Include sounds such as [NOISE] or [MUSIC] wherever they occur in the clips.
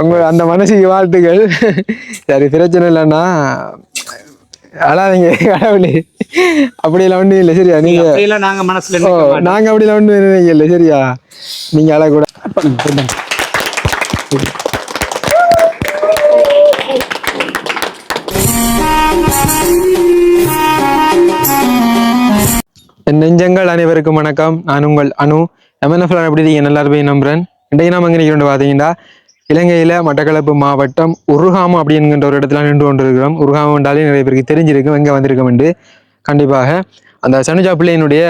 உங்க அந்த மனசுக்கு வாழ்த்துக்கள். சரி பிரச்சனை இல்லைன்னா அழாதீங்க கடவுளே. அப்படியெல்லாம் ஒன்றும் இல்லை சரியா? நீங்க நாங்க மனசுல. நாங்க அப்படியெல்லாம் ஒன்றும் நினைக்க இல்லை சரியா? நீங்க அழக்கூட என் நெஞ்சங்கள் அனைவருக்கும் வணக்கம். நான் உங்கள் அனு. எம்என்எஃப்ல எப்படி இருக்கீங்க நல்லா இருப்பீங்க நம்புறேன்? இன்றைக்கு நாம எங்கே நிற்கிறோம் பார்த்தீங்கன்னா இலங்கையில் மட்டக்களப்பு மாவட்டம் உருகாமம் அப்படிங்கிற ஒரு இடத்துல நின்று கொண்டிருக்கிறோம். உருகாமம் என்றாலே நிறைய பேருக்கு தெரிஞ்சிருக்கும் எங்கே வந்திருக்கோம் என்று. கண்டிப்பாக அந்த சனுஜா பிள்ளையினுடைய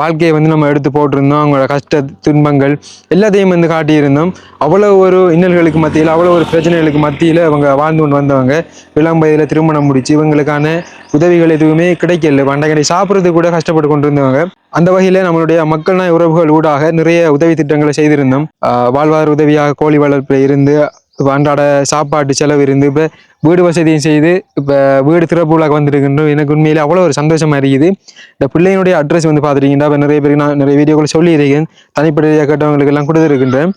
வாழ்க்கையை வந்து நம்ம எடுத்து போட்டிருந்தோம். அவங்களோட கஷ்ட துன்பங்கள் எல்லாத்தையும் வந்து காட்டியிருந்தோம். அவ்வளோ ஒரு இன்னல்களுக்கு மத்தியில் அவ்வளோ ஒரு பிரச்சனைகளுக்கு மத்தியில் அவங்க வாழ்ந்து கொண்டு வந்தவங்க. இளம் வயதில் திருமணம் முடிச்சு இவங்களுக்கான உதவிகள் எதுவுமே கிடைக்கல. பண்டகனை சாப்பிட்றது கூட கஷ்டப்பட்டு கொண்டு இருந்தவங்க அந்த வகையில் நம்மளுடைய மக்கள் உறவுகள் ஊடாக நிறைய உதவி திட்டங்களை செய்திருந்தோம். வாழ்வார் வாழ்வாதார உதவியாக கோழி வளர்ப்பில் இருந்து இப்போ அன்றாட சாப்பாட்டு செலவு இருந்து இப்போ வீடு வசதியும் செய்து இப்போ வீடு திறப்புலாக வந்துருக்கின்றோம் எனக்கு உண்மையிலே அவ்வளோ ஒரு சந்தோஷமாக இருக்குது. இந்த பிள்ளையினுடைய அட்ரஸ் வந்து பார்த்துட்டீங்கன்னா இப்போ நிறைய பேருக்கு நான் நிறைய வீடியோக்கள் சொல்லியிருக்கேன். தனிப்படையாக கேட்டவங்களுக்கு எல்லாம் கொடுத்துருக்கின்றேன்.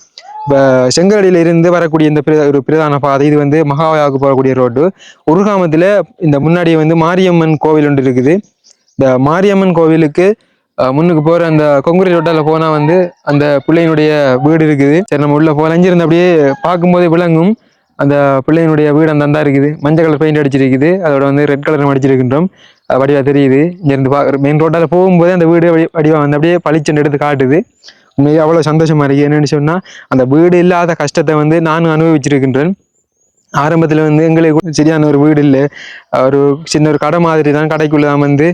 இப்போ செங்கலடியில் இருந்து வரக்கூடிய இந்த ஒரு பிரதான பாதை இது வந்து மகாவாயாவுக்கு போகக்கூடிய ரோடு உருகாமத்தில் இந்த முன்னாடி வந்து மாரியம்மன் கோவில் ஒன்று இருக்குது. இந்த மாரியம்மன் கோவிலுக்கு முன்னுக்கு போகிற அந்த கொங்குரி ரோட்டால போனால் வந்து அந்த பிள்ளையினுடைய வீடு இருக்குது. சரி நம்ம உள்ள போகலாம் இருந்து அப்படியே பார்க்கும்போதே விளங்கும். அந்த பிள்ளையினுடைய வீடு அந்த தான் இருக்குது. மஞ்சள் கலர் பெயிண்ட் அடிச்சிருக்குது. அதோட வந்து ரெட் கலர் அடிச்சிருக்கின்றோம். அஹ் வடிவா தெரியுது. இங்கேருந்து பா மெயின் ரோட்டால் போகும்போதே அந்த வீடு வடி- வடிவா வந்து அப்படியே பளிச்சுன்னு எடுத்து காட்டுது. உண்மையாக அவ்வளோ சந்தோஷமாக இருக்குது என்னென்னு சொன்னால் அந்த வீடு இல்லாத கஷ்டத்தை வந்து நானும் அனுபவிச்சிருக்கின்றேன். ஆரம்பத்தில் வந்து எங்களுக்கு சரியான ஒரு வீடு இல்லை. ஒரு சின்ன ஒரு கடை மாதிரி தான் கடைக்குள்ளே தான் வந்து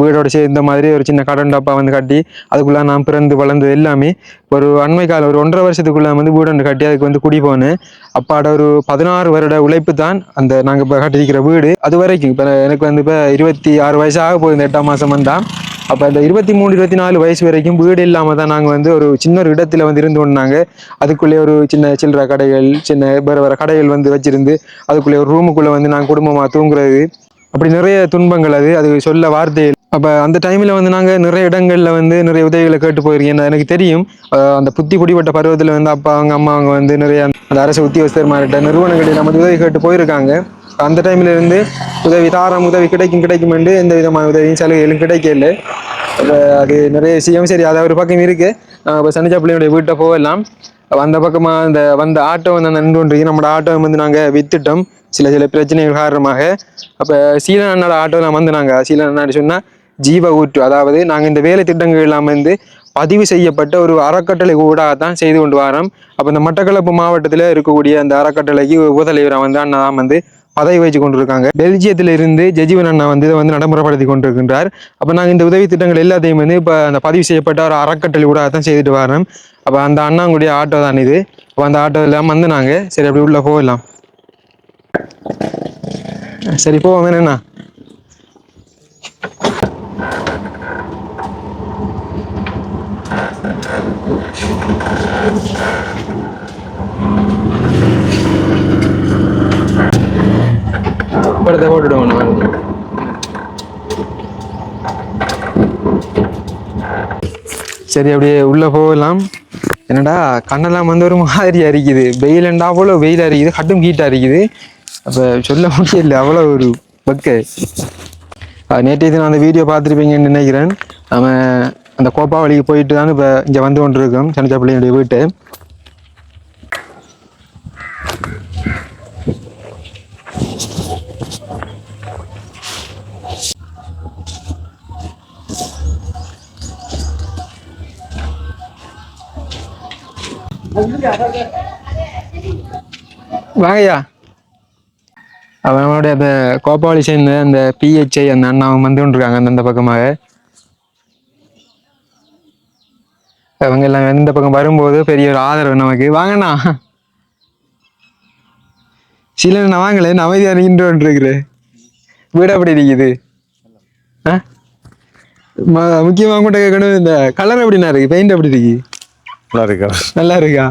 வீடோட சேர்ந்த மாதிரி ஒரு சின்ன கடன் டப்பா வந்து கட்டி அதுக்குள்ளே நான் பிறந்து வளர்ந்தது எல்லாமே ஒரு அண்மை காலம் ஒரு ஒன்றரை வருஷத்துக்குள்ளே வந்து வீடு ஒன்று கட்டி அதுக்கு வந்து குடி போனேன் அப்பாட ஒரு பதினாறு வருட உழைப்பு தான் அந்த நாங்கள் இப்போ கட்டியிருக்கிற வீடு. அது வரைக்கும் இப்போ எனக்கு வந்து இப்போ இருபத்தி ஆறு வயசு ஆக போகுது எட்டாம் மாதம் வந்தால் அப்போ இந்த இருபத்தி மூணு இருபத்தி நாலு வயசு வரைக்கும் வீடு இல்லாமல் தான் நாங்கள் வந்து ஒரு சின்ன ஒரு இடத்துல வந்து இருந்து ஒன்றாங்க அதுக்குள்ளே ஒரு சின்ன சில்லறை கடைகள் சின்ன வேறு வேறு கடைகள் வந்து வச்சிருந்து அதுக்குள்ளே ஒரு ரூமுக்குள்ளே வந்து நாங்கள் குடும்பமாக தூங்குறது. அப்படி நிறைய துன்பங்கள் அது அது சொல்ல வார்த்தைகள் அப்போ அந்த டைமில் வந்து நாங்கள் நிறைய இடங்களில் வந்து நிறைய உதவிகளை கேட்டு போயிருக்கேன். எனக்கு தெரியும் அந்த புத்தி குடிப்பட்ட பருவத்தில் வந்து அப்பா அவங்க அம்மா அவங்க வந்து நிறைய அந்த அரசு உத்தியோகஸ்தர்மார்கிட்ட நிறுவனங்களில் நமக்கு உதவி கேட்டு போயிருக்காங்க. அந்த டைம்ல இருந்து உதவி தாரம் உதவி கிடைக்கும் கிடைக்கும் என்று எந்த விதமான உதவியும் சலுகைகளும் கிடைக்கல அது நிறைய விஷயம் சரி அது ஒரு பக்கம் இருக்கு. நாங்கள் இப்போ சனிச்சா பிள்ளையுடைய வீட்டை போகலாம். அந்த பக்கமா அந்த வந்த ஆட்டோ வந்து நின்று கொண்டிருக்கு. நம்மளோட ஆட்டோ வந்து நாங்கள் வித்துட்டோம். சில சில பிரச்சனைகள் காரணமாக. அப்போ சீலன் அண்ணாட ஆட்டோலாம் வந்து நாங்கள் சீலன் அண்ணாடி சொன்னால் ஜீவ ஊற்று. அதாவது நாங்கள் இந்த வேலை திட்டங்கள் எல்லாம் வந்து பதிவு செய்யப்பட்ட ஒரு அறக்கட்டளை ஊடாக தான் செய்து கொண்டு வரோம். அப்போ இந்த மட்டக்களப்பு மாவட்டத்தில் இருக்கக்கூடிய அந்த அறக்கட்டளைக்கு உபதலைவராக வந்து அண்ணா தான் வந்து பதவி வகிச்சு கொண்டிருக்காங்க. பெல்ஜியத்தில் இருந்து ஜெஜீவன் அண்ணா வந்து இதை வந்து நடைமுறைப்படுத்தி கொண்டிருக்கின்றார். அப்போ நாங்கள் இந்த உதவி திட்டங்கள் எல்லாத்தையும் வந்து இப்போ அந்த பதிவு செய்யப்பட்ட ஒரு அறக்கட்டளை கூட தான் செய்துட்டு வரோம் அப்போ அந்த அண்ணாங்களுடைய ஆட்டோ தான் இது. அப்போ அந்த ஆட்டோ இல்லாமல் வந்து நாங்கள் சரி அப்படி உள்ளே போகலாம் சரி போவோம் என்னண்ணா படத்தை போட்டுடுவோம் நான் சரி அப்படியே உள்ளே போகலாம். என்னடா கண்ணெல்லாம் வந்து ஒரு மாதிரி அரிக்குது. வெயிலண்டா அவ்வளோ வெயில் அரிக்குது கட்டும் கீட்டாக அரிக்குது. அப்போ சொல்ல முடியல அவ்வளோ ஒரு பக்கு. நேற்று நான் அந்த வீடியோ பார்த்துருப்பீங்கன்னு நினைக்கிறேன். நம்ம அந்த கோப்பாவளிக்கு போயிட்டு தான் இப்போ இங்கே வந்து கொண்டிருக்கோம் சனிச்சா பிள்ளையுடைய வீட்டு. வாங்கய்யா. அவன் அந்த கோபாவளி சேர்ந்து அந்த பிஹெச்ஐ அந்த அண்ணா அவங்க வந்து கொண்டிருக்காங்க அந்தந்த பக்கமாக. அவங்க எல்லாம் இந்த பக்கம் வரும்போது பெரிய ஒரு ஆதரவு நமக்கு. வாங்கண்ணா. சில நான் வாங்கல நான் அமைதியாக நின்று கொண்டிருக்கிறேன் வீடு அப்படி இருக்குது? ஆ? முக்கியமாக முக்கியமா கூட கேட்கணும் இந்த கலர் எப்படிண்ணா இருக்கு? பெயிண்ட் எப்படி இருக்கு? நல்லா இருக்கா நல்லா இருக்கா.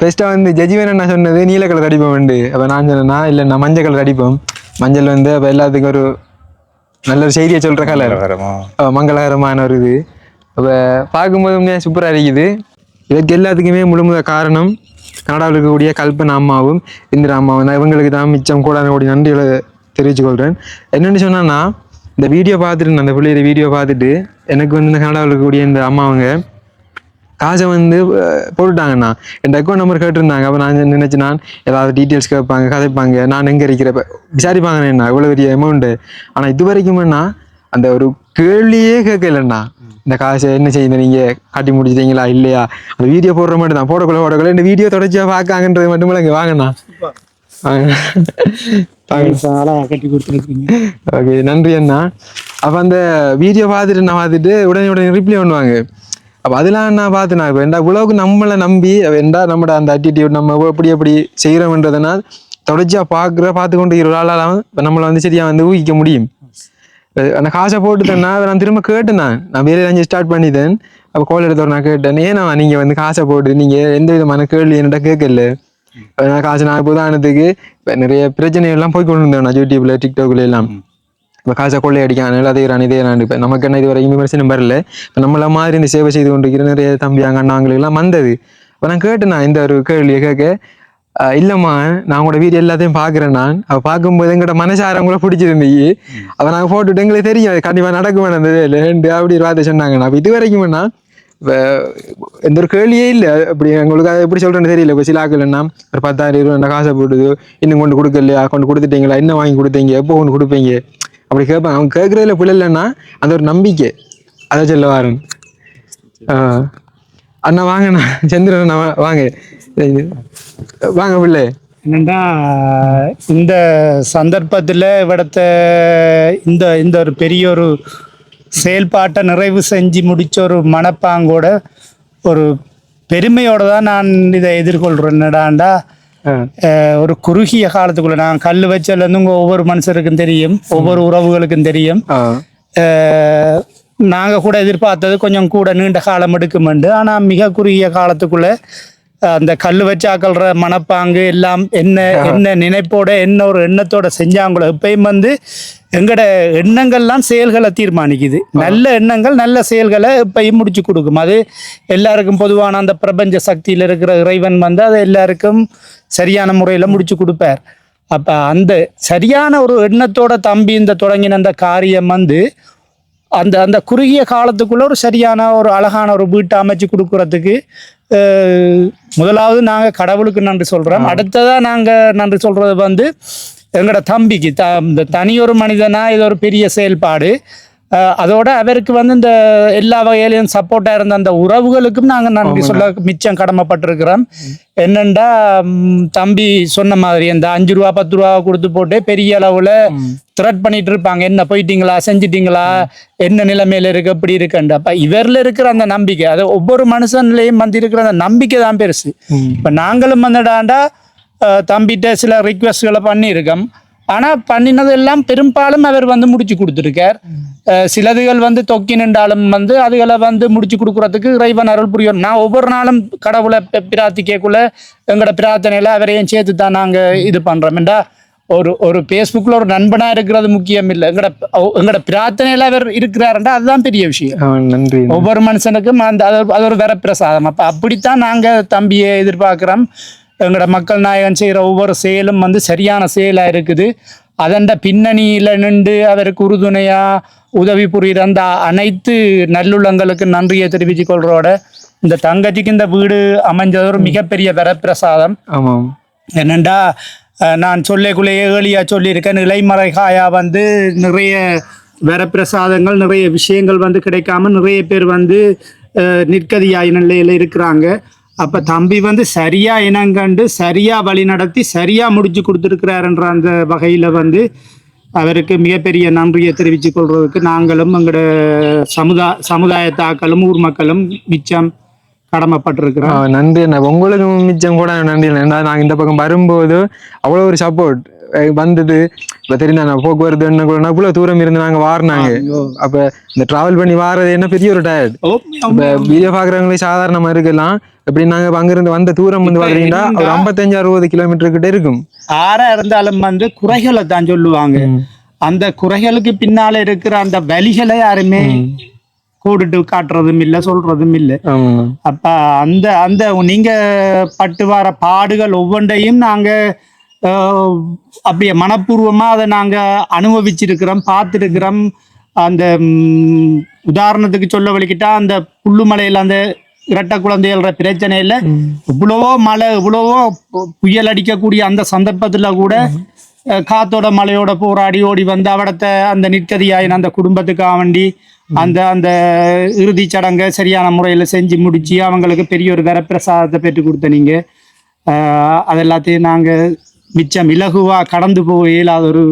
பெஸ்ட்டாக வந்து ஜட்ஜிவன் என்ன சொன்னது நீல கலர் அடிப்போம் உண்டு. அப்போ நான் சொன்னேன்னா இல்லை நான் மஞ்சள் கலர் அடிப்போம். மஞ்சள் வந்து அப்போ எல்லாத்துக்கும் ஒரு நல்ல ஒரு செய்தியை சொல்கிற கலர் மங்களகரமான ஒரு இது. அப்போ பார்க்கும்போது உண்மையாக சூப்பராக இருக்குது. இதுக்கு எல்லாத்துக்குமே முழுமுத காரணம் கனடாவில் இருக்கக்கூடிய கல்பனா அம்மாவும் இந்திரா அம்மாவும் தான். இவங்களுக்கு தான் மிச்சம் கூட கூடிய நன்றிகளை தெரிவித்துக் கொள்கிறேன் என்னென்னு சொன்னேன்னா இந்த வீடியோ பார்த்துட்டு அந்த பிள்ளையோட வீடியோ பார்த்துட்டு எனக்கு வந்து இந்த கனடாவில் இருக்கக்கூடிய இந்த அம்மாவங்க காசை வந்து போட்டுட்டாங்கண்ணா என் அக்கௌண்ட் நம்பர் கேட்டிருந்தாங்க. அப்போ நான் நினைச்சு நான் ஏதாவது டீட்டெயில்ஸ் கேட்பாங்க கதைப்பாங்க. நான் எங்கே இருக்கிறப்ப விசாரிப்பாங்கண்ணா இவ்வளோ பெரிய அமௌண்ட்டு ஆனால் இது வரைக்கும்ண்ணா அந்த ஒரு கேள்வியே கேட்கலண்ணா. இந்த காசை என்ன செய்யுங்க நீங்கள் காட்டி முடிச்சிட்டீங்களா? இல்லையா? அந்த வீடியோ போடுற மட்டும் தான். போடக்குள்ள போடக்குள்ள இந்த வீடியோ தொடர்ச்சியாக பார்க்காங்கன்றது மட்டும் இங்கே வாங்கண்ணா. கட்டி கொடுத்துருக்கீங்க ஓகே நன்றி அண்ணா. அப்போ அந்த வீடியோ பார்த்துட்டு நான் பார்த்துட்டு உடனே உடனே ரிப்ளை பண்ணுவாங்க. அப்போ அதெல்லாம் நான் பார்த்தேன் இப்போ எந்த உலவுக்கு நம்மளை நம்பி வேண்டா நம்மட அந்த ஆட்டிடியூட் நம்ம எப்படி எப்படி செய்கிறோம்ன்றதுனால் தொடர்ச்சியாக பார்க்குற பார்த்து கொண்டு இருக்கிற ஆளால் நம்மளை வந்து சரியாக வந்து ஊகிக்க முடியும். அந்த காசை போட்டுட்டேன்னா நான் திரும்ப கேட்டேன் நான். நான் வேலையில் அஞ்சு ஸ்டார்ட் பண்ணிட்டேன். அப்போ கோல் எடுத்தவர் நான் கேட்டேன் ஏன்னா நீங்கள் வந்து காசை போட்டு நீங்கள் எந்த விதமான கேள்வி என்கிட்ட கேட்கல? நான் காசு நான் இப்போ உதாரணத்துக்கு இப்போ நிறைய பிரச்சனை எல்லாம் போய் கொண்டு இருந்தேன் நான் யூடியூப்ல டிக்டாக்ல எல்லாம். இப்போ காசை கொள்ளையடிக்கான அதே ரான் இதே ரான் இப்போ நமக்கு என்ன இது வரைக்கும் விமர்சனம் வரல. இப்போ நம்மள மாதிரி இந்த சேவை செய்து கொண்டிருக்கிற நிறைய தம்பியாங்க அண்ணாங்களுக்கு வந்தது. இப்போ நான் கேட்டேன் நான் இந்த ஒரு கேள்வியை கேட்க இல்லைம்மா இல்லம்மா நான் உங்களோட வீடியோ எல்லாத்தையும் பார்க்குறேன் நான். அவள் பார்க்கும்போது எங்களோட மனசாரம் கூட பிடிச்சிருந்தீங்க அப்போ நாங்கள் போட்டுட்டு எங்களுக்கு தெரியும் அது கண்டிப்பாக நடக்கும் அந்த வேலை அப்படி ஒரு வார்த்தை சொன்னாங்க. நான் இது வரைக்கும் வேணா எந்த ஒரு கேள்வியே இல்லை. அப்படி உங்களுக்கு அதை எப்படி சொல்கிறேன்னு தெரியல. இப்போ சில ஆக்கலன்னா ஒரு பத்தாயிரம் இருபது காசை போட்டுது இன்னும் கொண்டு கொடுக்கலையா? கொண்டு கொடுத்துட்டீங்களா? என்ன வாங்கி கொடுத்தீங்க? எப்போ கொண்டு கொடுப்பீங்க? அப்படி கேட்பாங்க அவங்க கேட்குறதுல பிள்ளை இல்லைன்னா அந்த ஒரு நம்பிக்கை. அதை சொல்ல வாரன். அண்ணா வாங்கண்ணா சந்திரன் அண்ணா வாங்க. வாங்க பிள்ளை. என்னண்டா இந்த சந்தர்ப்பத்தில் இவிடத்த இந்த இந்த ஒரு பெரிய ஒரு செயல்பாட்டை நிறைவு செஞ்சு முடித்த ஒரு மனப்பாங்கோட ஒரு பெருமையோடு தான் நான் இதை எதிர்கொள்கிறேன் என்னடாண்டா? ஒரு குறுகிய காலத்துக்குள்ள நான் கல் வச்சதுலேருந்து ஒவ்வொரு மனுஷருக்கும் தெரியும் ஒவ்வொரு உறவுகளுக்கும் தெரியும். நாங்கள் கூட எதிர்பார்த்தது கொஞ்சம் கூட நீண்ட காலம் எடுக்குமெண்டு. ஆனால் மிக குறுகிய காலத்துக்குள்ள அந்த கல் வச்சு அகல்ற மனப்பாங்கு எல்லாம் என்ன என்ன நினைப்போட என்ன ஒரு எண்ணத்தோட செஞ்சாங்களோ இப்பயும் வந்து எங்களோட எண்ணங்கள்லாம் செயல்களை தீர்மானிக்குது. நல்ல எண்ணங்கள் நல்ல செயல்களை இப்பயும் முடிச்சு கொடுக்கும். அது எல்லாருக்கும் பொதுவான அந்த பிரபஞ்ச சக்தியில் இருக்கிற இறைவன் வந்து அதை எல்லாருக்கும் சரியான முறையில் முடிச்சு கொடுப்பார். அப்ப அந்த சரியான ஒரு எண்ணத்தோட தம்பி இந்த தொடங்கின அந்த காரியம் வந்து அந்த அந்த குறுகிய காலத்துக்குள்ள ஒரு சரியான ஒரு அழகான ஒரு வீட்டை அமைச்சு கொடுக்கறதுக்கு முதலாவது நாங்க கடவுளுக்கு நன்றி சொல்றோம். அடுத்ததா நாங்க நன்றி சொல்றது வந்து எங்களோட தம்பிக்கு த இந்த தனியொரு மனிதனா இது ஒரு பெரிய செயல்பாடு. அதோட அவருக்கு வந்து இந்த எல்லா வகையிலையும் சப்போர்ட்டா இருந்த அந்த உறவுகளுக்கும் நாங்க நன்றி சொல்ல மிச்சம் கடமைப்பட்டிருக்கிறோம். என்னண்டா தம்பி சொன்ன மாதிரி இந்த அஞ்சு ரூபா பத்து ரூபா கொடுத்து போட்டு பெரிய அளவுல த்ரெட் பண்ணிட்டு இருப்பாங்க என்ன போயிட்டீங்களா? செஞ்சிட்டீங்களா? என்ன நிலைமையில இருக்கு? எப்படி இருக்குன்னு அப்ப இவர்ல இருக்கிற அந்த நம்பிக்கை அது ஒவ்வொரு மனுஷன்லயும் வந்து இருக்கிற அந்த நம்பிக்கை தான் பெருசு. இப்ப நாங்களும் வந்துடாண்டா அஹ், தம்பிட்ட சில ரிக்வெஸ்ட்களை பண்ணியிருக்கோம். ஆனா பண்ணினது எல்லாம் பெரும்பாலும் அவர் வந்து முடிச்சு கொடுத்துருக்கார். சிலதுகள் வந்து தொக்கி நின்றாலும் வந்து அதுகளை வந்து முடிச்சு கொடுக்கறதுக்கு இறைவன் அருள் புரியும். நான் ஒவ்வொரு நாளும் கடவுளை பிரார்த்திக்கக்குள்ள எங்களோட பிரார்த்தனையில அவரையும் சேர்த்து தான் நாங்க இது பண்றோம்டா ஒரு ஒரு ஃபேஸ்புக்கில் ஒரு நண்பனா இருக்கிறது முக்கியம் இல்லை. எங்கட எங்கட பிரார்த்தனையில அவர் இருக்கிறாருண்டா அதுதான் பெரிய விஷயம். நன்றி. ஒவ்வொரு மனுஷனுக்கும் அந்த அது ஒரு- அது ஒரு வரப்பிரசாதம். அப்போ அப்படித்தான் நாங்கள் தம்பியை எதிர்பார்க்குறோம். எங்களோட மக்கள் நாயகன் செய்கிற ஒவ்வொரு செயலும் வந்து சரியான செயலாக இருக்குது. அதண்ட பின்னணியில் நின்று அவருக்கு உறுதுணையா உதவி புரிகிற அந்த அனைத்து நல்லுள்ளங்களுக்கு நன்றியை தெரிவித்துக் கொள்றோட இந்த தங்கச்சிக்கு இந்த வீடு அமைஞ்சது ஒரு மிகப்பெரிய வரப்பிரசாதம். ஆமாம். என்னண்டா நான் சொல்லக்குள்ளேயே ஏழியா சொல்லியிருக்கேன் இலைமறை காயா வந்து நிறைய வரப்பிரசாதங்கள் நிறைய விஷயங்கள் வந்து கிடைக்காம நிறைய பேர் வந்து நிற்கதியாய் நிலையில இருக்கிறாங்க. அப்ப தம்பி வந்து சரியா இனங்கண்டு சரியா வழி நடத்தி சரியா முடிச்சு கொடுத்துருக்கிறாருன்ற அந்த வகையில வந்து அவருக்கு மிகப்பெரிய நன்றியை தெரிவித்துக் கொள்றதுக்கு நாங்களும் எங்களோட சமுதாய சமுதாயத்தாக்களும் ஊர் மக்களும் மிச்சம் கடமைப்பட்டிருக்கிறோம். நன்றி உங்களுக்கு மிச்சம் கூட நன்றி நாங்கள் இந்த பக்கம் வரும்போது அவ்வளோ ஒரு சப்போர்ட் வந்துட்டு இப்போ தெரியுதா நான் போக்குவரத்து என்ன கூட இவ்வளோ தூரம் இருந்து நாங்கள் வாரினாங்க அப்போ இந்த ட்ராவல் பண்ணி வாரது என்ன பெரிய ஒரு டயர்ட் இப்போ வீடியோ பார்க்குறவங்களே சாதாரணமாக இருக்கலாம். எப்படி நாங்கள் அங்கிருந்து வந்த தூரம் வந்து பார்த்தீங்கன்னா ஒரு ஐம்பத்தஞ்சு அறுபது கிலோமீட்டர் கிட்ட இருக்கும். ஆறா இருந்தாலும் வந்து குறைகளை தான் சொல்லுவாங்க. அந்த குறைகளுக்கு பின்னால இருக்கிற அந்த வலிகளை யாருமே கோடிட்டு காட்டுறதும் இல்லை சொல்றதும் இல்லை. அப்ப அந்த அந்த நீங்க பட்டு வர பாடுகள் ஒவ்வொன்றையும் நாங்க அப்படியே மனப்பூர்வமா அதை நாங்க அனுபவிச்சிருக்கிறோம் பார்த்துருக்கிறோம். அந்த உதாரணத்துக்கு சொல்ல வலிக்கிட்டா அந்த புல்லுமலையில அந்த இரட்டை குழந்தைகள பிரச்சனையில இவ்வளவோ மழை இவ்வளவோ புயல் அடிக்கக்கூடிய அந்த சந்தர்ப்பத்துல கூட காத்தோட மழையோட போராடி ஓடி வந்து அவடத்தை அந்த நிற்கதியாயின் அந்த குடும்பத்துக்காக வேண்டி அந்த அந்த இறுதி சடங்கை சரியான முறையில் செஞ்சு முடிச்சு அவங்களுக்கு பெரிய ஒரு வரப்பிரசாதத்தை பெற்று கொடுத்த நீங்க. அஹ், அது எல்லாத்தையும் நாங்க மிச்சம் இலகுவா கடந்து போக இயலாத ஒரு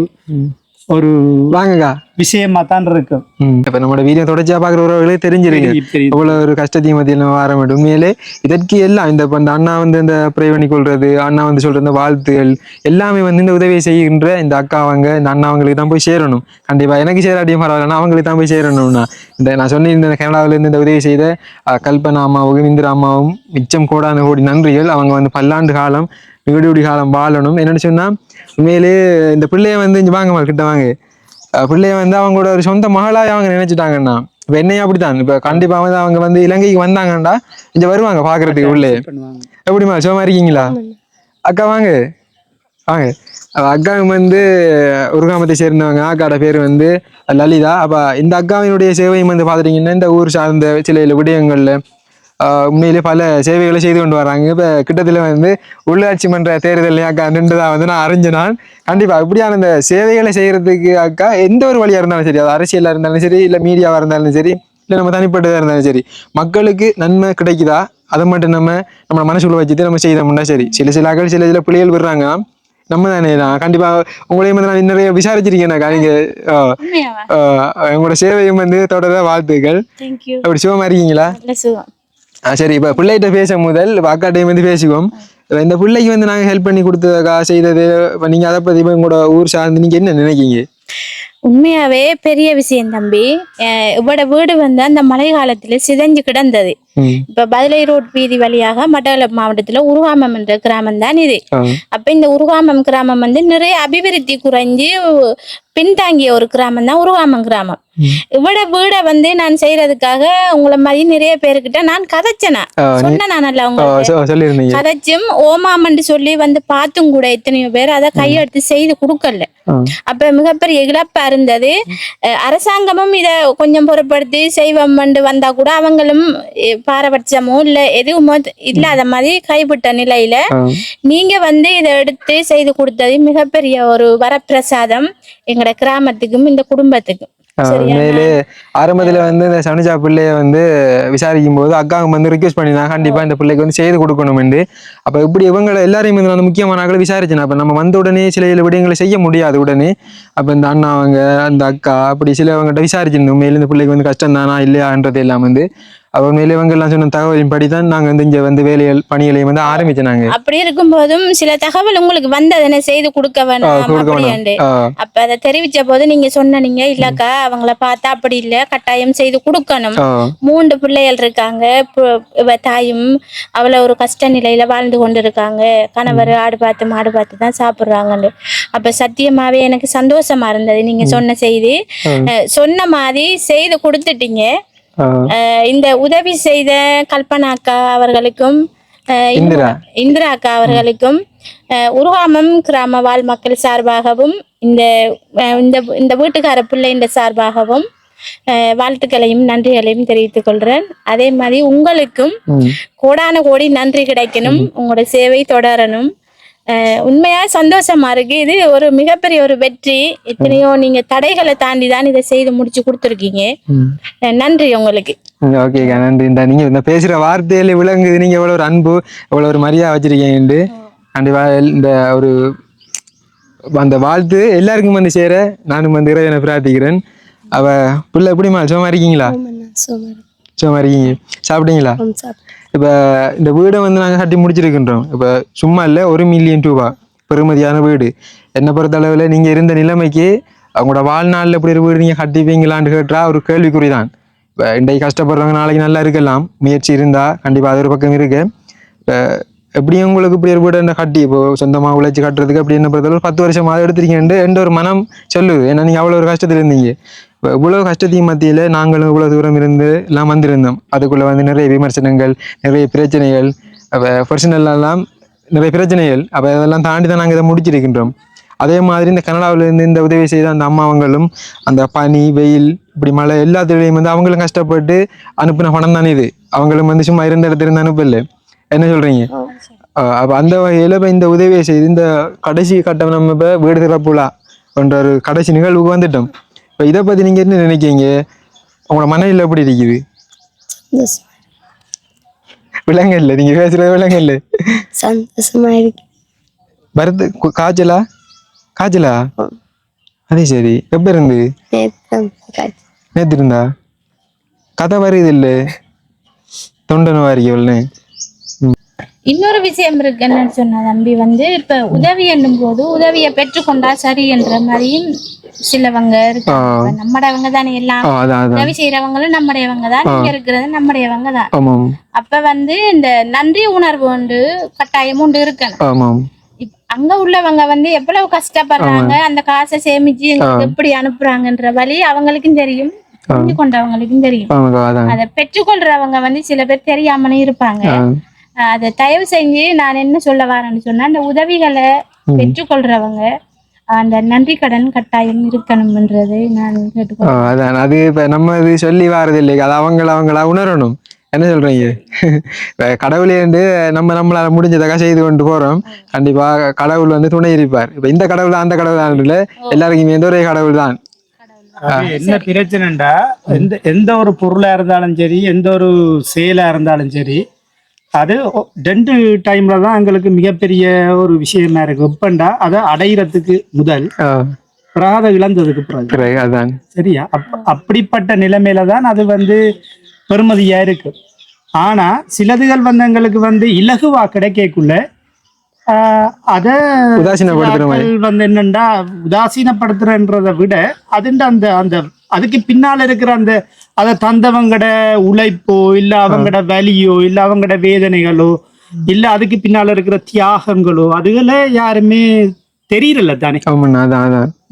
ஒரு வாங்கக்கா. விஷயமா தான் இருக்கும். இப்ப நம்மளோட வீடியோ தொடர்ச்சியா பாக்குற உறவுகளே தெரிஞ்சிருக்கு. அவ்வளவு ஒரு கஷ்டத்தையும் மத்தியில் நம்ம வர வேண்டும். உண்மையிலே இதற்கு எல்லாம் இந்த இப்ப இந்த அண்ணா வந்து இந்த ப்ரே பண்ணி கொள்றது அண்ணா வந்து சொல்ற இந்த வாழ்த்துகள் எல்லாமே வந்து இந்த உதவியை செய்கின்ற இந்த அக்கா அவங்க இந்த அண்ணா அவங்களுக்கு தான் போய் சேரணும். கண்டிப்பா எனக்கு சேராட்டியும் பரவாயில்ல அவங்களுக்கு தான் போய் சேரணும்னா. இந்த நான் சொன்ன இந்த கனடாவில இருந்து இந்த உதவி செய்த கல்பனா அம்மாவும் இந்திரா அம்மாவும் மிச்சம் கோடான கோடி நன்றிகள். அவங்க வந்து பல்லாண்டு காலம் விடுவிடி காலம் வாழணும். என்னன்னு சொன்னா உண்மையிலே இந்த பிள்ளைய வந்து இங்க வாங்க கிட்ட வாங்க. பிள்ளைய வந்து அவங்களோட ஒரு சொந்த மகளாக அவங்க நினைச்சிட்டாங்கன்னா இப்போ என்னையும் அப்படித்தான். இப்போ கண்டிப்பா வந்து அவங்க வந்து இலங்கைக்கு வந்தாங்கன்னா இங்க வருவாங்க பாக்குறதுக்கு உள்ளே. எப்படிமா சும்மா இருக்கீங்களா? அக்கா வாங்க. வாங்க. அவ அக்கா வந்து உருகாமத்தை சேர்ந்தவங்க அக்காட பேர் வந்து லலிதா. அப்ப இந்த அக்காவினுடைய சேவையும் வந்து பாத்துட்டீங்கன்னா இந்த ஊர் சார்ந்த சில விடயங்கள்ல உண்மையிலே பல சேவைகளை செய்து கொண்டு வராங்க இப்போ கிட்டத்தில் வந்து உள்ளாட்சி மன்ற தேர்தல் அக்கா நின்றுதா வந்து நான் அறிஞ்ச நான் கண்டிப்பா இப்படியான இந்த சேவைகளை செய்யறதுக்கு அக்கா எந்த ஒரு வழியா இருந்தாலும் சரி அது அரசியலா இருந்தாலும் சரி இல்ல மீடியாவா இருந்தாலும் சரி இல்ல நம்ம தனிப்பட்டதா இருந்தாலும் சரி மக்களுக்கு நன்மை கிடைக்குதா அதை மட்டும் நம்ம நம்ம மனசுக்குள்ள வச்சுட்டு நம்ம செய்தோம்னா சரி சில சில ஆக்கள் சில சில பிள்ளைகள் விடுறாங்க நம்ம தானே தான் கண்டிப்பா உங்களையும் வந்து நான் நிறைய விசாரிச்சிருக்கேன் நீங்க ஆஹ், உண்மையாவா ஆஹ், உங்களோட சேவையும் வந்து தொடர வாழ்த்துக்கள் அப்படி சுகமா இருக்கீங்களா சரி இப்போ பிள்ளைகிட்ட பேச முதல் இப்ப அக்காட்டையும் வந்து பேசுவோம் இந்த பிள்ளைக்கு வந்து நாங்கள் ஹெல்ப் பண்ணி கொடுத்ததுக்கா செய்தது இப்போ நீங்கள் அதை பற்றி இப்போ உங்களோட ஊர் சார்ந்து நீங்கள் என்ன நினைக்கீங்க? உண்மையாவே பெரிய விஷயம் தம்பி. இவட வீடு வந்து அந்த மழை காலத்துல சிதைஞ்சு கிடந்தது. இப்ப பதிலை ரோட் வீதி வழியாக மட்டக்களப்பு மாவட்டத்துல உருகாமம் என்ற கிராமம் தான் இது. அப்ப இந்த உருகாமம் கிராமம் வந்து நிறைய அபிவிருத்தி குறைஞ்சு பின்தாங்கிய ஒரு கிராமம் தான் உருகாமம் கிராமம். இவட வீடை வந்து நான் செய்யறதுக்காக உங்களை மாதிரி நிறைய பேருக்கிட்ட நான் கதைச்சேனா. சொன்னேன் நான் சொல்லியிருந்தீங்க. கதைச்சும் ஓமாமன்னு சொல்லி வந்து பார்த்தும் கூட எத்தனையோ பேர் அதை கையெடுத்து செய்து கொடுக்கல. அப்ப மிகப்பெரிய இழப்பா இருந்தது. அரசாங்கமும் இத கொஞ்சம் பொருட்படுத்தி செய்வோம் வந்தா கூட அவங்களும் பாரபட்சமோ இல்ல எதுவுமோ இல்லாத மாதிரி கைவிட்ட நிலையில நீங்க வந்து இதை எடுத்து செய்து கொடுத்தது மிகப்பெரிய ஒரு வரப்பிரசாதம் எங்கட கிராமத்துக்கும் இந்த குடும்பத்துக்கும்? உண்மையிலே ஆரம்பத்துல வந்து இந்த சனுஜா பிள்ளைய வந்து விசாரிக்கும் போது அக்காவுக்கு வந்து ரிக்வெஸ்ட் பண்ணினா கண்டிப்பா இந்த பிள்ளைக்கு வந்து செய்து கொடுக்கணும்னு அப்ப இப்படி இவங்களை எல்லாரையும் வந்து நான் முக்கியமான ஆட்களை விசாரிச்சேன் அப்ப நம்ம வந்த உடனே சில விடயங்களை செய்ய முடியாது உடனே. அப்ப இந்த அண்ணா அவங்க அந்த அக்கா அப்படி சிலவங்ககிட்ட விசாரிச்சிருந்தோம். உண்மையில இந்த பிள்ளைக்கு வந்து கஷ்டம் தானா இல்லையான்றது எல்லாம் வந்து. இவங்க எல்லாம் சொன்ன தகவலின் படி தான் நாங்க வந்து இங்க வந்து வேலைகள் பணிகளையும் வந்து ஆரம்பிச்சோம் நாங்க. அப்படி இருக்கும்போதும் சில தகவல் உங்களுக்கு வந்ததனை செய்து கொடுக்க வேணாம் ஆ, அப்ப அதை தெரிவிச்ச போது நீங்க சொன்னீங்க இல்லக்கா அவங்கள பார்த்தா அப்படி இல்ல கட்டாயம் செய்து கொடுக்கணும். மூன்று பிள்ளைகள் இருக்காங்க இவ தாயும் அவளை ஒரு கஷ்ட நிலையில வாழ்ந்து கொண்டு இருக்காங்க கணவர் ஆடு பார்த்து மாடு பார்த்து தான் சாப்பிடுறாங்கன்னு. அப்ப சத்தியமாவே எனக்கு சந்தோஷமா இருந்தது நீங்க சொன்ன செய்தி. சொன்ன மாதிரி செய்து கொடுத்துட்டீங்க. இந்த உதவி செய்த கல்பனா அக்கா அவர்களுக்கும் இந்திரா. அக்கா அவர்களுக்கும் உருகாமம் கிராம வாழ் மக்கள் சார்பாகவும் இந்த இந்த இந்த வீட்டுக்கார பிள்ளைன்ற சார்பாகவும் வாழ்த்துக்களையும் நன்றிகளையும் தெரிவித்துக் கொள்கிறேன். அதே மாதிரி உங்களுக்கும். கோடான கோடி நன்றி கிடைக்கணும். உங்களோட சேவை தொடரணும். உண்மையா சந்தோஷமா இருக்கு இது ஒரு மிகப்பெரிய ஒரு வெற்றி. எத்தனையோ நீங்க தடைகளை தாண்டி தான் இதை செய்து முடிச்சு கொடுத்துருக்கீங்க. நன்றி உங்களுக்கு. ஓகேக்கா நன்றி. இந்த நீங்க இந்த பேசுற வார்த்தையில விளங்குது. நீங்க எவ்வளவு ஒரு அன்பு எவ்வளவு ஒரு மரியாதை வச்சிருக்கீங்க கண்டிப்பா இந்த ஒரு அந்த வாழ்த்து எல்லாருக்கும் வந்து சேர. நானும் வந்து இறைவனை பிரார்த்திக்கிறேன். அவ பிள்ளை எப்படிமா சும்மா இருக்கீங்களா? சும்மா இருக்கீங்க. சாப்பிட்டீங்களா? இப்போ இந்த வீடை வந்து நாங்கள் கட்டி முடிச்சிருக்கின்றோம். இப்போ சும்மா இல்லை ஒரு மில்லியன் ரூபா பெறுமதியான வீடு. என்னை பொறுத்த அளவில் நீங்கள் இருந்த நிலைமைக்கு அவங்களோட வாழ்நாளில் இப்படி ஒரு வீடு நீங்கள் கட்டிப்பீங்களான்னு கேட்டால் ஒரு கேள்விக்குறிதான். இப்போ இன்றைக்கு கஷ்டப்படுறவங்க நாளைக்கு நல்லா இருக்கலாம். முயற்சி இருந்தால் கண்டிப்பாக அது ஒரு பக்கம் இருக்குது இப்போ எப்படியும் உங்களுக்கு இப்படி ஒரு வீடு என்ன கட்டி இப்போ சொந்தமாக உழைச்சி கட்டுறதுக்கு அப்படி என்ன பொறுத்தளவு பத்து வருஷமாக எடுத்திருக்கீங்கன்னு எந்த ஒரு மனம் சொல்லுது. ஏன்னா நீங்கள் அவ்வளோ ஒரு கஷ்டத்தில் இருந்தீங்க. இவ்வளவு கஷ்டத்தையும் மத்தியில நாங்களும் இவ்வளவு தூரம் இருந்து எல்லாம் வந்திருந்தோம். அதுக்குள்ள வந்து நிறைய விமர்சனங்கள் நிறைய பிரச்சனைகள் பர்சனல் எல்லாம் நிறைய பிரச்சனைகள் அப்ப அதெல்லாம் தாண்டி தான் நாங்கள் இதை முடிச்சிருக்கின்றோம். அதே மாதிரி இந்த கனடாவுல இருந்து இந்த உதவி செய்த அந்த அம்மாவங்களும் அந்த பனி வெயில் இப்படி மழை எல்லாத்துலேயும் வந்து அவங்களும் கஷ்டப்பட்டு அனுப்பின பணம் தானே இது. அவங்களும் வந்து சும்மா இருந்த இடத்துல இருந்து அனுப்பல. என்ன சொல்றீங்க? அப்ப அந்த வகையில இப்ப இந்த உதவியை செய்து இந்த கடைசி கட்டம் நம்ம இப்ப வீடு திறப்புலா என்ற ஒரு கடைசி நிகழ்வுக்கு வந்துட்டோம். இப்ப இதை பத்தி நீங்க என்ன நினைக்கிறீங்க? உங்களோட மனைவியில் எப்படி இருக்குது? சந்தோஷமா விலங்கல்ல நீங்க பேசுறது விலங்கல்ல. சந்தோஷமா இருக்கு. வருது காய்ச்சலா? காய்ச்சலா? அதே சரி. எப்ப இருந்து? நேத்து இருந்தா? கதை வருது இல்ல? தொண்டன வாரிக்கவல்னு இன்னொரு விஷயம் இருக்கு என்னன்னு சொன்னா தம்பி வந்து இப்ப உதவி என்னும் போது உதவியை பெற்றுக்கொண்டா சரி என்ற மாதிரியும் சிலவங்க இருக்காங்க இப்ப நம்மடையவங்க தானே எல்லாம்? உதவி செய்யறவங்களும் நம்மடையவங்க தான். இங்க இருக்கிறது நம்மடையவங்க தான். அப்ப வந்து இந்த நன்றி உணர்வு வந்து கட்டாயம் உண்டு இருக்கணும். அங்க உள்ளவங்க வந்து எவ்வளவு கஷ்டப்படுறாங்க அந்த காசை சேமிச்சு எப்படி அனுப்புறாங்கன்ற வழி அவங்களுக்கும் தெரியும் புரிஞ்சு கொண்டவங்களுக்கும் தெரியும். அதை பெற்றுக்கொள்றவங்க வந்து சில பேர் தெரியாமலே இருப்பாங்க. அதை தயவு செஞ்சு நான் என்ன சொல்ல வரேன்னு சொன்னா அந்த உதவிகளை பெற்றுக்கொள்றவங்க அந்த நன்றி கடன் கட்டாயம் இருக்கணும்ன்றது நான் கேட்டுக்கொள்றேன். அதான். அது இப்ப நம்ம இது சொல்லி வாரது இல்லை அது அவங்கள அவங்களா உணரணும். என்ன சொல்றீங்க? கடவுளே வந்து நம்ம நம்மளால முடிஞ்சதாக செய்து கொண்டு போறோம். கண்டிப்பா கடவுள் வந்து துணை இருப்பார். இப்ப இந்த கடவுள் அந்த கடவுள் தான் இல்ல எல்லாருக்குமே வந்து ஒரே கடவுள் தான். என்ன பிரச்சனைண்டா? எந்த எந்த ஒரு பொருளா இருந்தாலும் சரி எந்த ஒரு செயலா இருந்தாலும் சரி அது ரெண்டு டைம்ல தான் எங்களுக்கு மிகப்பெரிய ஒரு விஷயமா இருக்கு. எப்பண்டா? அதை அடையிறதுக்கு முதல் பிராத இழந்ததுக்கு பிறகு. பிறகு அதான். சரியா? அப் அப்படிப்பட்ட நிலைமையில தான் அது வந்து பெருமதியா இருக்கு. ஆனா சிலதுகள் வந்து எங்களுக்கு வந்து இலகுவா கிடைக்கக்குள்ள அத வந்து என்னண்டா உதாசீனப்படுத்துறன்றதை விட அதுண்ட அந்த அந்த அதுக்கு பின்னால இருக்கிற அந்த அதை தந்தவங்கட உழைப்போ இல்ல அவங்கட வலியோ இல்ல அவங்கட வேதனைகளோ இல்ல அதுக்கு பின்னால இருக்கிற தியாகங்களோ அதுகள யாருமே தெரியல தானே?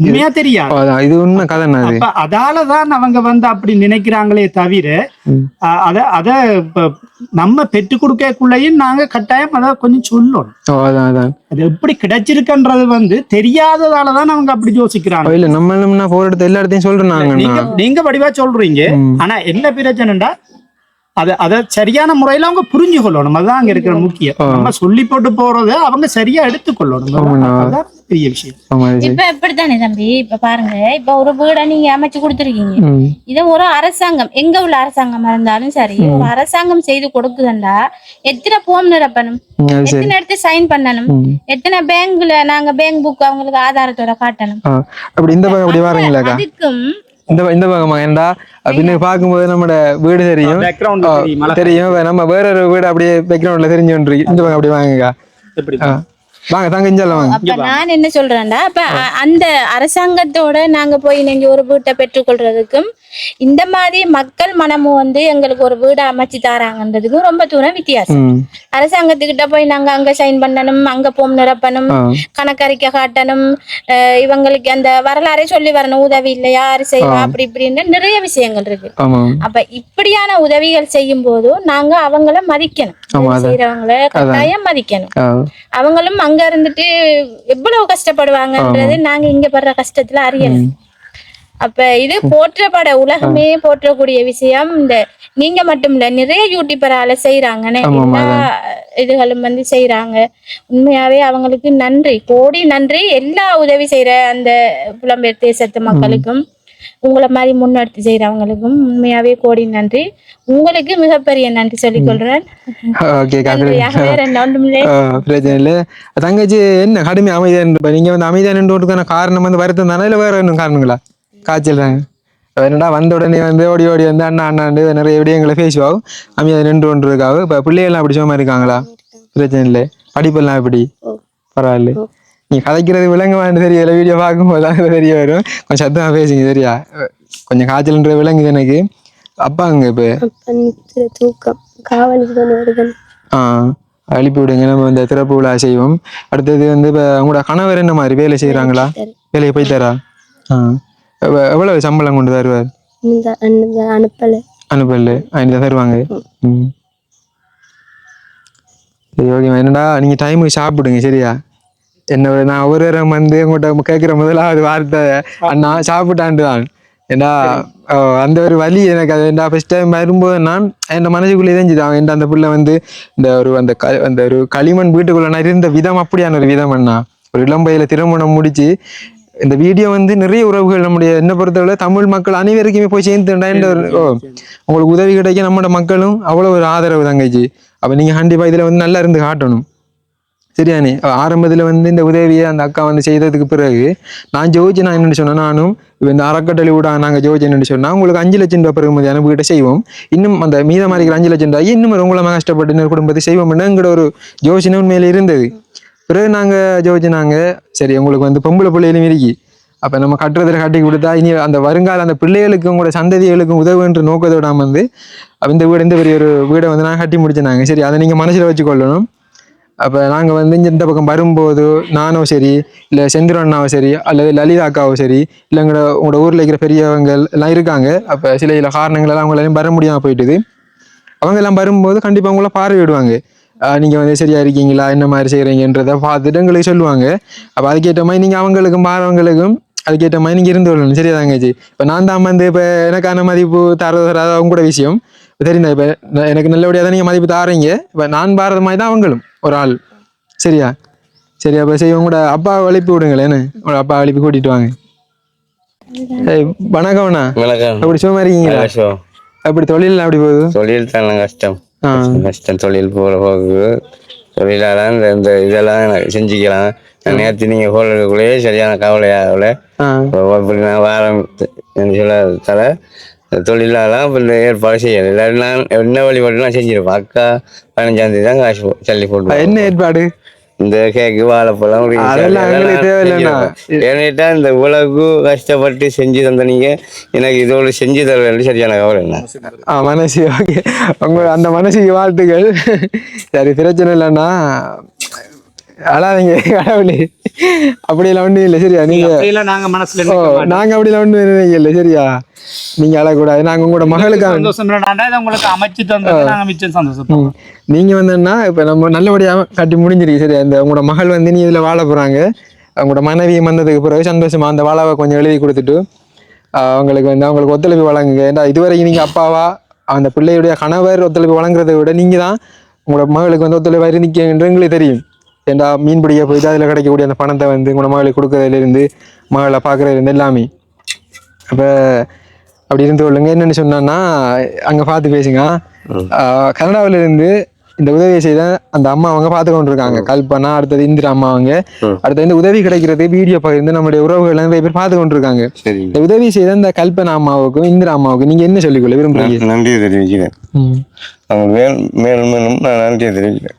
உண்மையா தெரியாது இது உண்மை அப்ப அதாலதான் அவங்க வந்து அப்படி நினைக்கிறாங்களே தவிர அத அத நம்ம பெற்று கொடுக்கக்குள்ளேயும் நாங்க கட்டாயம் அத கொஞ்சம் சொல்லணும். அது எப்படி கிடைச்சிருக்குன்றது வந்து தெரியாததாலதான் அவங்க அப்படி யோசிக்கிறாங்க. இல்ல நம்மளும் போற இடத்த எல்லா இடத்தையும் சொல்றோம் நீங்க நீங்க வடிவா சொல்றீங்க. ஆனா என்ன பிரச்சனைடா அத அத சரியான முறையில அவங்க புரிஞ்சு கொள்ளணும் அதுதான் அங்க இருக்கிற முக்கியம். நம்ம சொல்லி போட்டு போறத அவங்க சரியா எடுத்துக்கொள்ளணும். பெரிய விஷயம். இப்ப எப்படித்தானே தம்பி? இப்ப பாருங்க. இப்ப ஒரு வீடை நீங்க அமைச்சு கொடுத்துருக்கீங்க. இதை ஒரு அரசாங்கம் எங்க உள்ள அரசாங்கமா இருந்தாலும் சரி ஒரு அரசாங்கம் செய்து கொடுக்குதுண்டா எத்தனை போம் நிரப்பணும்? எத்தனை எடுத்து சைன் பண்ணணும். எத்தனை பேங்க்ல நாங்க பேங்க் புக் அவங்களுக்கு ஆதாரத்தோட காட்டணும்? அப்படி இந்த பக்கம் அப்படி வாரீங்களாக்கா? அதுக்கும் இந்த இந்த பக்கமா? ஏன்டா அப்படின்னு பார்க்கும்போது நம்மட வீடு தெரியும். தெரியும் நம்ம வேற ஒரு வீடு அப்படியே பேக்ரவுண்ட்ல தெரிஞ்சு இந்த பக்கம் அப்படி வாங்குங்க. வாங்க தாங்க இஞ்சால வாங்க. அப்ப நான் என்ன சொல்றேன்டா அப்ப அந்த அரசாங்கத்தோட நாங்க போய் நீங்க ஒரு வீட்டை பெற்றுக்கொள்றதுக்கும் இந்த மாதிரி மக்கள் மனமும் வந்து எங்களுக்கு ஒரு வீடு அமைச்சு தராங்கன்றதுக்கும் ரொம்ப தூரம் வித்தியாசம். அரசாங்கத்துக்கிட்ட போய் நாங்க அங்க சைன் பண்ணணும் அங்க போம் நிரப்பணும் கணக்கறிக்கை காட்டணும் இவங்களுக்கு அந்த வரலாறே சொல்லி வரணும் உதவி இல்லை யாரு செய்வா அப்படி இப்படின்னு நிறைய விஷயங்கள் இருக்கு. அப்ப இப்படியான உதவிகள் செய்யும் போது நாங்க அவங்கள மதிக்கணும். செய்யறவங்கள கட்டாயம் மதிக்கணும். அவங்களும் அங்க இருந்துட்டு எவ்வளவு கஷ்டப்படுவாங்கன்றது நாங்க இங்க படுற கஷ்டத்துல அறியணும் அப்ப இது போற்றப்பட உலகமே போற்றக்கூடிய விஷயம். இந்த நீங்க மட்டும் இல்ல நிறைய யூடியூபரால செய்யறாங்கன்னு எல்லா இதுகளும் வந்து செய்யறாங்க உண்மையாவே அவங்களுக்கு நன்றி கோடி நன்றி. எல்லா உதவி செய்யற அந்த புலம்பெயர் தேசத்து மக்களுக்கும். உங்களை மாதிரி முன்னெடுத்து செய்யறவங்களுக்கும் உண்மையாவே கோடி நன்றி. உங்களுக்கு மிகப்பெரிய நன்றி சொல்லிக் என்ன பிரச்சனை இல்லை. தங்கச்சி என்ன கடுமை அமைதியா நின்று நீங்க வந்து அமைதியா நின்றுக்கான காரணம் வந்து வருத்தம் தானே இல்லை வேற இன்னும் காரணங்களா? காய்ச்சல் தாங்க என்னடா வந்த உடனே வந்து ஓடி ஓடி வந்து அண்ணா அண்ணாண்டு நிறைய விடயங்களை பேசுவாவும் அமைதியா நின்று கொண்டு இருக்காவு இப்போ பிள்ளைகள்லாம் அப்படி சும்மா இருக்காங்களா? பிரச்சனை இல்லை. படிப்பெல்லாம் எப்படி. பரவாயில்ல. நீ கதைக்கிறது விளங்குவான்னு தெரியல வீடியோ பார்க்கும்போது தான் தெரிய வரும். கொஞ்சம் சத்தமா பேசுங்க சரியா? கொஞ்சம் காய்ச்சல்ன்ற விளங்குது எனக்கு. அப்பா அங்க இப்போ? தூக்கம். காவலுக்கு ஆ அனுப்பி விடுங்க நம்ம இந்த திறப்பு விழா செய்வோம். அடுத்தது வந்து இப்போ உங்களோட கணவர் என்ன மாதிரி வேலை செய்கிறாங்களா வேலையை போய் தரா? ஆ எவ்வ- எவ்வளவு சம்பளம் கொண்டு தருவார்? அனுப்பலை. அனுப்பல. ஐந்து தருவாங்க. ம். சரி ஓகே என்னடா நீங்க டைமுக்கு சாப்பிடுங்க சரியா? என்ன நான் ஒரு நேரம் வந்து உங்கள்கிட்ட கேட்குற முதலாவது வார்த்தை அண்ணா சாப்பிட்டாண்டு தான் ஏண்டா அஹ், அந்த ஒரு வலி எனக்கு. அது ஏண்டா ஃபர்ஸ்ட் டைம் வரும்போது நான் என் மனசுக்குள்ளே தெரிஞ்சுது அவன் ஏன்டா அந்த பிள்ளை வந்து இந்த ஒரு அந்த க அந்த ஒரு களிமண் வீட்டுக்குள்ள நான் இருந்த விதம் அப்படியான ஒரு விதம் அண்ணா. ஒரு இளம்பையில திருமணம் முடிச்சு இந்த வீடியோ வந்து நிறைய உறவுகள் நம்முடைய என்ன பொறுத்தவரை தமிழ் மக்கள் அனைவருக்குமே போய் சேர்ந்துட்டான்ற உங்களுக்கு உதவி கிடைக்க நம்மளோட மக்களும் அவ்வளோ ஒரு ஆதரவு தங்கச்சி. அப்போ நீங்கள் கண்டிப்பாக இதில் வந்து நல்லா இருந்து காட்டணும். சரியானே ஆரம்பத்தில் வந்து இந்த உதவியை அந்த அக்கா வந்து செய்ததுக்கு பிறகு நான் ஜோதிச்சு நான் என்னென்னு சொன்னேன் நானும் இந்த அறக்கட்டளை விட நாங்கள் ஜோதிச்சு என்னென்னு சொன்னால் உங்களுக்கு அஞ்சு லட்சம் ரூபாய் பெறுமதி அனுப்பிக்கிட்ட செய்வோம். இன்னும் அந்த மீதமாக இருக்கிற அஞ்சு லட்சம் ரூபாய் இன்னும் உங்களை கஷ்டப்பட்டு இன்னொரு குடும்பத்தை செய்வோம்னு எங்களோட ஒரு யோசனை உண்மையில் இருந்தது. பிறகு நாங்கள் ஜோதிச்சுனாங்க சரி உங்களுக்கு வந்து பொம்பளை பிள்ளைகளும் இருக்கி. அப்போ நம்ம கட்டுறதில் கட்டி கொடுத்தா இனி அந்த வருங்கால அந்த பிள்ளைகளுக்கும் உங்களோட சந்ததிகளுக்கும் உதவுன்ற நோக்கத்தோட வந்து இந்த வீடு இந்த பெரிய ஒரு வீடை வந்து நான் கட்டி முடிச்சினாங்க சரி அதை நீங்கள் மனசில் வச்சுக்கொள்ளணும். அப்போ நாங்கள் வந்து இங்கே இந்த பக்கம் வரும்போது நானும் சரி இல்லை செந்திரன் அண்ணாவும் சரி அல்லது லலிதா அக்காவும் சரி இல்லை எங்களோட உங்களோட ஊரில் இருக்கிற பெரியவங்க எல்லாம் இருக்காங்க. அப்போ சில சில காரணங்களெல்லாம் அவங்களாலையும் வர முடியாமல் போயிட்டுது. அவங்க எல்லாம் வரும்போது கண்டிப்பாக அவங்கள பார்வையிடுவாங்க. நீங்கள் வந்து சரியாக இருக்கீங்களா? என்ன மாதிரி செய்கிறீங்கன்றதை பார்த்துட்டு எங்களுக்கு சொல்லுவாங்க. அப்போ அதுக்கேற்ற மாதிரி நீங்கள் அவங்களுக்கும் பாரவங்களுக்கும் அதுக்கேற்ற மாதிரி நீங்கள் இருந்து கொள்ளணும். சரியா தாங்கச்சி? இப்போ நான் தான் வந்து இப்போ எனக்கான மதிப்பு தரது தராத அவங்க கூட விஷயம். சரிண்ணா இப்போ எனக்கு நல்லபடியாக தான் நீங்கள் மதிப்பு தாரீங்க இப்போ நான் பாரத மாதிரி தான் அவங்களும் ஒரு ஆள். சரியா? சரி அப்போ சரி உங்களோட அப்பா அழைப்பு விடுங்களேன்னு உங்களோட அப்பா அழைப்பு கூட்டிட்டு வாங்க. வணக்கம்ண்ணா. வணக்கம். அப்படி சும்மா இருக்கீங்களா? அப்படி தொழில் அப்படி போகுது? தொழில் தானே கஷ்டம். கஷ்டம் தொழில் போகிற போக்கு. தொழிலால இந்த இதெல்லாம் செஞ்சுக்கலாம் நான் நேற்று நீங்கள் போடுறதுக்குள்ளேயே சரியான கவலையாகல ஆ. அப்படி நான் வாரம் சொல்ல தர. தொழிலாலாம் இந்த ஏற்பாடு செய்யணும். இல்லாட்டி நான் என்ன வழிபாடு நான் செஞ்சிருப்பேன் அக்கா பதினஞ்சாம் தேதி தான் காசு தள்ளி போட்டு என்ன ஏற்பாடு? இந்த கேக்கு வாழைப்பழம். ஏன்னுட்டா இந்த உலகு கஷ்டப்பட்டு செஞ்சு தந்த நீங்க எனக்கு இதோடு செஞ்சு தர சரியான கவலை என்ன ஆ மனசு ஓகே உங்க அந்த மனசுக்கு வாழ்த்துக்கள். சரி பிரச்சனை இல்லைண்ணா. அழாதீங்க [LAUGHS] கடவுளே. அப்படியெல்லாம் ஒன்றும் இல்லை சரியா? நீங்க அப்படியெல்லாம் நாங்க மனசுல. நாங்க அப்படிலாம் ஒன்றும் இல்லை சரியா? நீங்க அழக்கூடாது நாங்க உங்களோட மகளுக்காக உங்களுக்கு அமைச்சு நாங்க மிச்சம் சந்தோஷம் ம். நீங்க வந்தோன்னா இப்ப நம்ம நல்லபடியா கட்டி முடிஞ்சிருக்கு சரியா? இந்த உங்களோட மகள் வந்து நீ இதுல வாழ போறாங்க. அவங்களோட மனைவி வந்ததுக்கு பிறகு சந்தோஷமா அந்த வாழாவை கொஞ்சம் எழுதி கொடுத்துட்டு அவங்களுக்கு வந்து அவங்களுக்கு ஒத்துழைப்பு வழங்குங்க. ஏன்டா இதுவரைக்கும் நீங்க அப்பாவா அந்த பிள்ளையுடைய கணவர் ஒத்துழைப்பு வழங்குறதை விட நீங்க தான் உங்களோட மகளுக்கு வந்து ஒத்துழைப்பு இருந்திக்கன்றது எங்களுக்கு தெரியும். ஏன்டா மீன் பிடிக்க போயிட்டு அதில் கிடைக்கக்கூடிய அந்த பணத்தை வந்து உங்களோட மகளுக்கு கொடுக்கறதுலேருந்து மகளை பார்க்குறதுலேருந்து எல்லாமே. அப்போ அப்படி இருந்து கொள்ளுங்க. என்னன்னு சொன்னான்னா அங்கே பார்த்து பேசுங்க. ஆஹ் கனடாவுல இருந்து இந்த உதவியை செய்த அந்த அம்மா அவங்க பார்த்து கொண்டு இருக்காங்க கல்பனா அடுத்தது இந்திரா அம்மா அவங்க. அடுத்து இந்த உதவி கிடைக்கிறது வீடியோ பகிர்ந்து நம்மளுடைய உறவுகள் நிறைய பேர் பார்த்து கொண்டு இருக்காங்க இந்த உதவி செய்த இந்த கல்பனா அம்மாவுக்கும் இந்திரா அம்மாவுக்கும் நீங்க என்ன சொல்லிக்கொள்ள விரும்புறீங்க? நன்றியை தெரிவிக்கிறேன். மேலும் மேலும் நான் நன்றியை தெரிவிக்கிறேன்.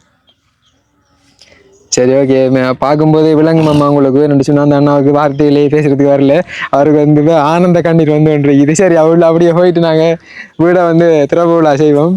சரி ஓகே பார்க்கும்போது விலங்கு மாமா உங்களுக்கு. ரெண்டு சொன்னா அந்த அண்ணாவுக்கு வார்த்தையிலே பேசுறதுக்கு வரல. அவருக்கு வந்து ஆனந்த கண்ணீர் வந்து ஒன்று இது சரி அவ்வளோ அப்படியே போயிட்டு நாங்கள் வீடை வந்து திறப்பு விழா செய்வோம்.